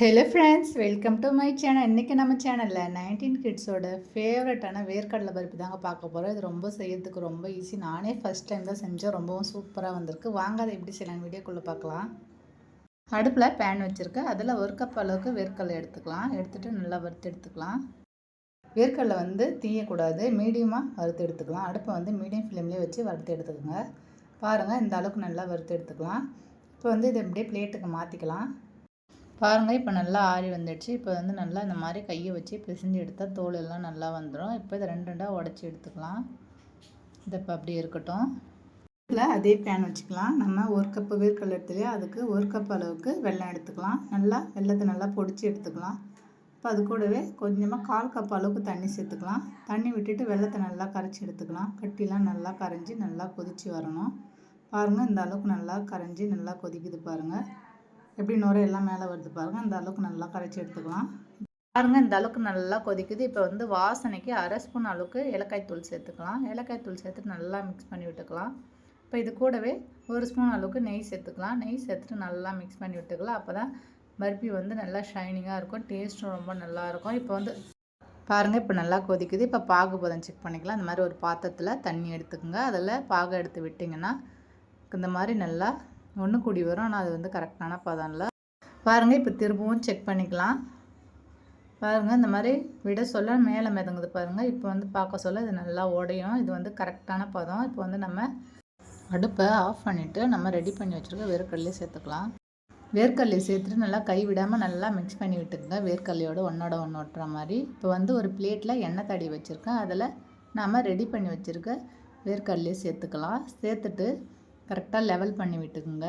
Hello friends welcome to my channel இன்றைக்கி நம்ம சேனலில் நைன்டீன் கிட்ஸோட ஃபேவரட்டான வேர்க்கடலை பருப்பு தாங்க பார்க்க போகிறோம் இது ரொம்ப செய்யறதுக்கு ரொம்ப ஈஸி நானே ஃபஸ்ட் டைம் தான் செஞ்சேன். ரொம்பவும் சூப்பராக வந்திருக்கு. வாங்க அதை எப்படி செய்யலாம் வீடியோக்குள்ளே பார்க்கலாம். அடுப்பில் பேன் வச்சுருக்கேன். அதில் ஒரு கப் அளவுக்கு வேர்க்கடலை எடுத்துக்கலாம். எடுத்துகிட்டு நல்லா வறுத்து எடுத்துக்கலாம். வேர்க்கடலை வந்து தீயக்கூடாது. மீடியமாக வறுத்து எடுத்துக்கலாம். அடுப்பை வந்து மீடியம் ஃப்ளேம்லேயே வச்சு வறுத்து எடுத்துக்கோங்க. பாருங்கள் இந்த அளவுக்கு நல்லா வறுத்து எடுத்துக்கலாம். இப்போ வந்து இதை அப்படியே பிளேட்டுக்கு மாற்றிக்கலாம் பாருங்கள் இப்போ நல்லா ஆறி வந்துடுச்சு. இப்போ வந்து நல்லா இந்த மாதிரி கையை வச்சு பிசைஞ்சு எடுத்தால் தோல் எல்லாம் நல்லா வந்துடும் இப்போ இதை ரெண்டு ரெண்டாக உடச்சி எடுத்துக்கலாம். இது இப்போ அப்படியே இருக்கட்டும். இதில் அதே பேன் வச்சுக்கலாம். நம்ம ஒரு கப்பு வேர்க்கடலை எடுத்துலையோ அதுக்கு ஒரு கப் அளவுக்கு வெள்ளம் எடுத்துக்கலாம். நல்லா வெள்ளத்தை நல்லா பொடிச்சு எடுத்துக்கலாம். இப்போ அது கூடவே கொஞ்சமாக கால் கப் அளவுக்கு தண்ணி சேர்த்துக்கலாம். தண்ணி விட்டுட்டு வெள்ளத்தை நல்லா கரைச்சி எடுத்துக்கலாம். கட்டிலாம் நல்லா கரைஞ்சி நல்லா கொதித்து வரணும். பாருங்கள் இந்த அளவுக்கு நல்லா கரைஞ்சி நல்லா கொதிக்குது பாருங்கள் எப்படி நுரை எல்லாம் மேலே வருது பாருங்கள் அந்த அளவுக்கு நல்லா கரைச்சி எடுத்துக்கலாம். பாருங்கள் இந்த அளவுக்கு நல்லா கொதிக்குது. இப்போ வந்து வாசனைக்கு அரை ஸ்பூன் அளவுக்கு ஏலக்காய் தூள் சேர்த்துக்கலாம். ஏலக்காய் தூள் சேர்த்துட்டு நல்லா மிக்ஸ் பண்ணி விட்டுக்கலாம். இப்போ இது கூடவே ஒரு ஸ்பூன் அளவுக்கு நெய் சேர்த்துக்கலாம். நெய் சேர்த்துட்டு நல்லா மிக்ஸ் பண்ணி விட்டுக்கலாம். அப்போ தான் பர்பி வந்து நல்லா ஷைனிங்காக இருக்கும். டேஸ்ட்டும் ரொம்ப நல்லாயிருக்கும் இப்போ வந்து பாருங்கள் இப்போ நல்லா கொதிக்குது. இப்போ பாகு பதம் செக் பண்ணிக்கலாம். இந்த மாதிரி ஒரு பாத்திரத்தில் தண்ணி எடுத்துக்கோங்க. அதில் பாகு எடுத்து விட்டிங்கன்னா இந்த மாதிரி நல்லா ஒன்று கூடி வரும். ஆனால் அது வந்து கரெக்டான பதம் இல்லை. பாருங்கள் இப்போ திரும்பவும் செக் பண்ணிக்கலாம். பாருங்கள் இந்த மாதிரி விட சொல்ல மேலே மிதங்குது பாருங்கள் இப்போ வந்து பார்க்க சொல்ல இது நல்லா உடையும். இது வந்து கரெக்டான பதம். இப்போ வந்து நம்ம அடுப்பை ஆஃப் பண்ணிவிட்டு நம்ம ரெடி பண்ணி வச்சுருக்க வேர்க்கடலையே சேர்த்துக்கலாம். வேர்க்கடலையை சேர்த்துட்டு நல்லா கை விடாமல் நல்லா மிக்ஸ் பண்ணி விட்டுக்குங்க. வேர்க்கடலையோட ஒன்றோட ஒன்று ஒட்டுற மாதிரி. இப்போ வந்து ஒரு பிளேட்டில் எண்ணெய் தடி வச்சுருக்கேன். அதில் நாம் ரெடி பண்ணி வச்சுருக்க வேர்க்கடலையே சேர்த்துக்கலாம். சேர்த்துட்டு கரெக்டாக லெவல் பண்ணி விட்டுக்குங்க.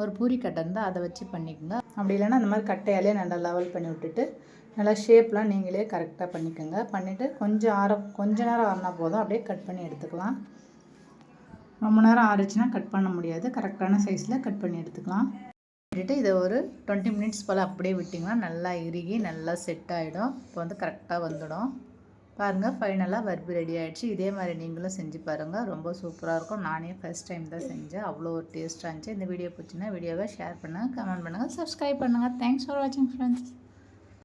ஒரு பூரி கட்டை இருந்தால் அதை வச்சு பண்ணிக்கோங்க. அப்படி இல்லைன்னா அந்த மாதிரி கட்டையாலே நல்லா லெவல் பண்ணி விட்டுட்டு நல்லா ஷேப்லாம் நீங்களே கரெக்டாக பண்ணிக்கோங்க. பண்ணிவிட்டு கொஞ்சம் ஆற கொஞ்ச நேரம் ஆறினா போதும். அப்படியே கட் பண்ணி எடுத்துக்கலாம். ரொம்ப நேரம் ஆறிச்சுன்னா கட் பண்ண முடியாது. கரெக்டான சைஸில் கட் பண்ணி எடுத்துக்கலாம். விட்டுட்டு இதை ஒரு டுவெண்ட்டி மினிட்ஸ் போல் அப்படியே விட்டிங்கன்னா நல்லா இறுகி நல்லா செட் ஆகிடும் இப்போ வந்து கரெக்டாக வந்துடும். பாருங்கள் ஃபைனலாக வர்பி ரெடி ஆகிடுச்சு இதே மாதிரி நீங்களும் செஞ்சு பாருங்கள் ரொம்ப சூப்பராக இருக்கும். நானே ஃபஸ்ட் டைம் தான் செஞ்சேன். அவ்வளோ ஒரு டேஸ்ட்டாக இருந்துச்சு. இந்த வீடியோ பிடிச்சின்னா வீடியோவை ஷேர் பண்ணுங்கள் கமெண்ட் பண்ணுங்கள் சப்ஸ்கிரைப் பண்ணுங்கள் தேங்க்ஸ் ஃபார் வாட்சிங் ஃப்ரெண்ட்ஸ்